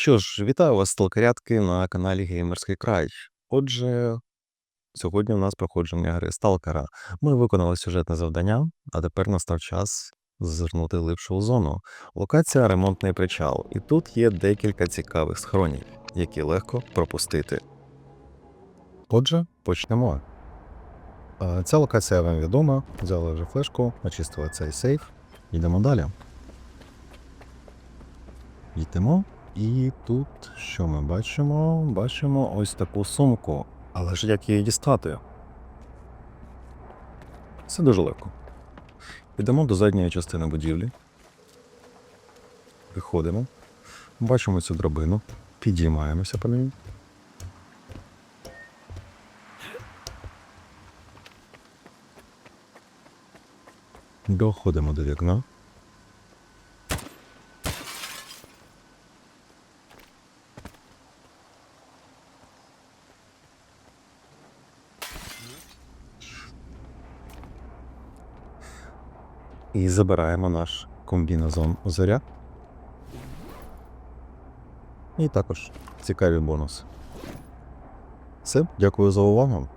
Що ж, вітаю вас, сталкерятки, на каналі Геймерський Край. Отже, сьогодні у нас проходження гри Сталкера. Ми виконали сюжетне завдання, а тепер настав час зазирнути глибше у зону. Локація ремонтний причал, і тут є декілька цікавих схронів, які легко пропустити. Отже, почнемо. Ця локація вам відома. Взяли вже флешку, очистили цей сейф. Йдемо далі. Йдемо. І тут що ми бачимо? Бачимо ось таку сумку. Але ж як її дістати? Це дуже легко. Йдемо до задньої частини будівлі. Виходимо. Бачимо цю драбину. Підіймаємося по ній. Доходимо до вікна. І забираємо наш комбінезон зоря. І також цікаві бонуси. Все, дякую за увагу.